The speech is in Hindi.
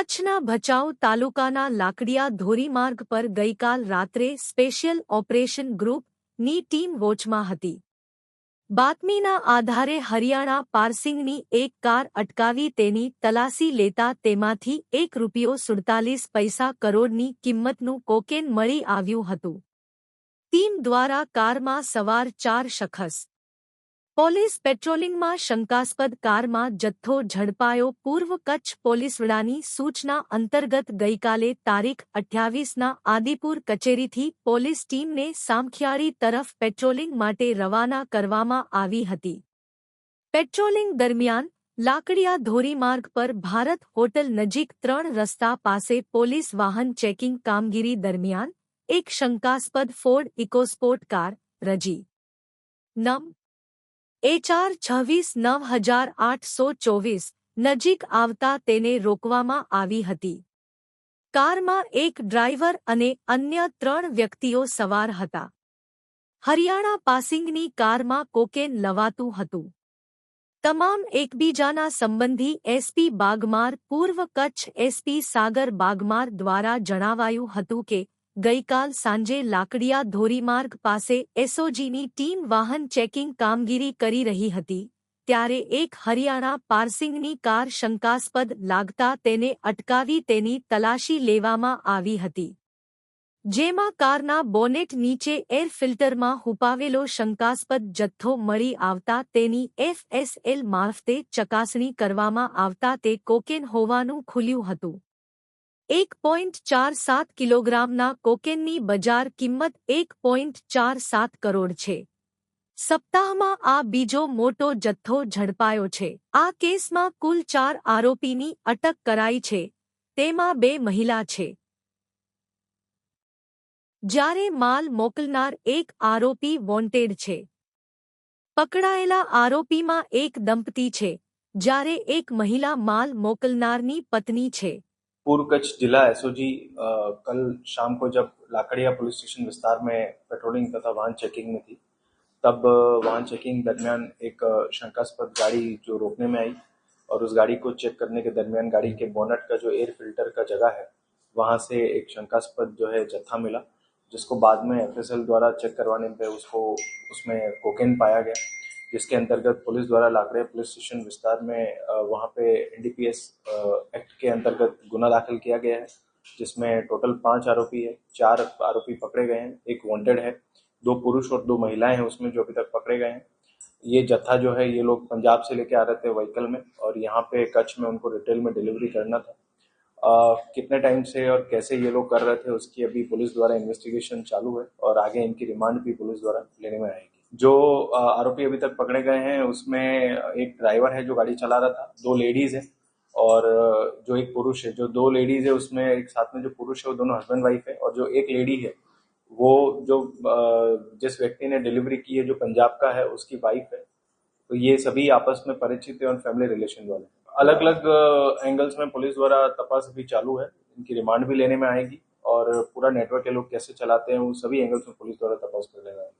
કચ્છના ભચાઉ તાલુકાના લાકડિયા ધોરીમાર્ગ પર ગઈકાલ રાત્રે સ્પેશિયલ ઓપરેશન ગ્રુપની ટીમ વોચમાં હતી. બાતમીના આધારે હરિયાણા પાર્સિંગની એક કાર અટકાવી તેની તલાસી લેતા તેમાંથી એક રૂપિયો સુડતાલીસ પૈસા કરોડની કિંમતનું કોકેન મળી આવ્યું હતું. ટીમ દ્વારા કારમાં સવાર ચાર શખસ પોલીસ પેટ્રોલિંગમાં શંકાસ્પદ કારમાં જથ્થો ઝડપાયો પૂર્વ કચ્છ પોલીસ વડાની સૂચના અંતર્ગત ગઈકાલે તારીખ અઠ્યાવીસના આદિપુર કચેરીથી પોલીસ ટીમને સામખિયાળી તરફ પેટ્રોલિંગ માટે રવાના કરવામાં આવી હતી પેટ્રોલિંગ દરમિયાન લાકડિયા ધોરીમાર્ગ પર ભારત હોટલ નજીક ત્રણ રસ્તા પાસે પોલીસ વાહન ચેકિંગ કામગીરી દરમિયાન એક શંકાસ્પદ ફોર્ડ ઇકોસ્પોર્ટ કાર રજી નમ એચઆર છવ્વીસ નવ હજાર આઠસો ચોવીસ નજીક આવતા તેને રોકવામાં આવી હતી. કારમાં એક ડ્રાઈવર અને અન્ય ત્રણ વ્યક્તિઓ સવાર હતા. હરિયાણા પાસિંગની કારમાં કોકેન લવાતું હતું. તમામ એકબીજાના સંબંધી એસપી બાગમાર, પૂર્વ કચ્છ એસપી સાગર બાગમાર દ્વારા જણાવાયું હતું કે ગઈકાલ સાંજે લાકડિયા ધોરીમાર્ગ પાસે એસઓજીની ટીમ વાહન ચેકિંગ કામગીરી કરી રહી હતી, ત્યારે એક હરિયાણા પાર્સિંગની કાર શંકાસ્પદ લાગતા તેને અટકાવી તેની તલાશી લેવામાં આવી હતી. જેમાં કારના બોનેટ નીચે એર ફિલ્ટરમાં હુપાવેલો શંકાસ્પદ જથ્થો મળી આવતા તેની એફએસએલ મારફતે ચકાસણી કરવામાં આવતા તે કોકેન હોવાનું ખુલ્યું હતું. એક પોઈન્ટ ચાર સાત કિલોગ્રામના કોકેનની બજાર કિંમત એક પોઈન્ટ ચાર સાત કરોડ છે. સપ્તાહમાં આ બીજો મોટો જથ્થો ઝડપાયો છે. આ કેસમાં કુલ ચાર આરોપીની અટક કરાઈ છે. તેમાં બે મહિલા છે. જ્યારે માલ મોકલનાર એક આરોપી વોન્ટેડ છે. પકડાયેલા આરોપીમાં એક દંપતી છે. જ્યારે એક મહિલા માલ મોકલનારની પત્ની છે. पूर्व कच्छ जिला एसओजी कल शाम को जब लाकड़िया पुलिस स्टेशन विस्तार में पेट्रोलिंग तथा वाहन चेकिंग में थी, तब वाहन चेकिंग दरमियान एक शंकास्पद गाड़ी जो रोकने में आई और उस गाड़ी को चेक करने के दरमियान गाड़ी के बोनट का जो एयर फ़िल्टर का जगह है, वहाँ से एक शंकास्पद जो है जत्था मिला, जिसको बाद में एफएसएल द्वारा चेक करवाने पे उसको, उसमें कोकेन पाया गया। जिसके अंतर्गत पुलिस द्वारा लाकड़िया पुलिस स्टेशन विस्तार में वहाँ पे एनडीपीएस एक्ट के अंतर्गत गुना दाखिल किया गया है जिसमें टोटल पाँच आरोपी है चार आरोपी पकड़े गए हैं एक वांटेड है दो पुरुष और दो महिलाएँ हैं उसमें जो अभी तक पकड़े गए हैं। ये जत्था जो है ये लोग पंजाब से लेके आ रहे थे व्हीकल में और यहाँ पे कच्छ में उनको रिटेल में डिलीवरी करना था। अ, कितने टाइम से और कैसे ये लोग कर रहे थे उसकी अभी पुलिस द्वारा इन्वेस्टिगेशन चालू है और आगे इनकी रिमांड भी पुलिस द्वारा लेने में आएगी। जो आरोपी अभी तक पकड़े गए हैं, उसमें एक ड्राइवर है जो गाड़ी चला रहा था, दो लेडीज़ है और जो एक पुरुष है, जो दो लेडीज़ है उसमें, एक साथ में जो पुरुष है वो दोनों हस्बैंड वाइफ है और जो एक लेडी है, वो जो जिस व्यक्ति ने डिलीवरी की है, जो पंजाब का है, उसकी वाइफ है। तो ये सभी आपस में परिचित है और फैमिली रिलेशन वाले हैं। अलग अलग एंगल्स में पुलिस द्वारा तपास अभी चालू है, इनकी रिमांड भी लेने में आएगी और पूरा नेटवर्क ये लोग कैसे चलाते हैं उन सभी एंगल्स में पुलिस द्वारा तपास करने में आएगी।